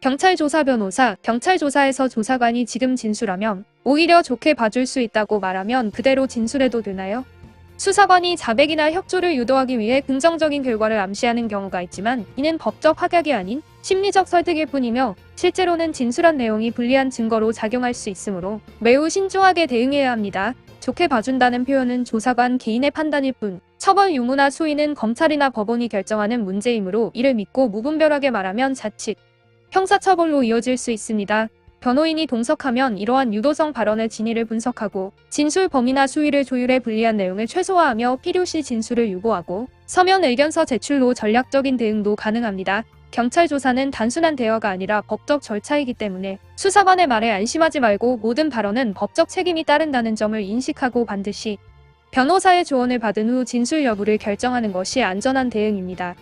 경찰 조사 변호사, 경찰 조사에서 조사관이 지금 진술하면 오히려 좋게 봐줄 수 있다고 말하면 그대로 진술해도 되나요? 수사관이 자백이나 협조를 유도하기 위해 긍정적인 결과를 암시하는 경우가 있지만 이는 법적 확약이 아닌 심리적 설득일 뿐이며 실제로는 진술한 내용이 불리한 증거로 작용할 수 있으므로 매우 신중하게 대응해야 합니다. 좋게 봐준다는 표현은 조사관 개인의 판단일 뿐 처벌 유무나 수위는 검찰이나 법원이 결정하는 문제이므로 이를 믿고 무분별하게 말하면 자칫 형사처벌로 이어질 수 있습니다. 변호인이 동석하면 이러한 유도성 발언의 진위를 분석하고 진술 범위나 수위를 조율해 불리한 내용을 최소화하며 필요시 진술을 유보하고 서면 의견서 제출로 전략적인 대응도 가능합니다. 경찰 조사는 단순한 대화가 아니라 법적 절차이기 때문에 수사관의 말에 안심하지 말고 모든 발언은 법적 책임이 따른다는 점을 인식하고 반드시 변호사의 조언을 받은 후 진술 여부를 결정하는 것이 안전한 대응입니다.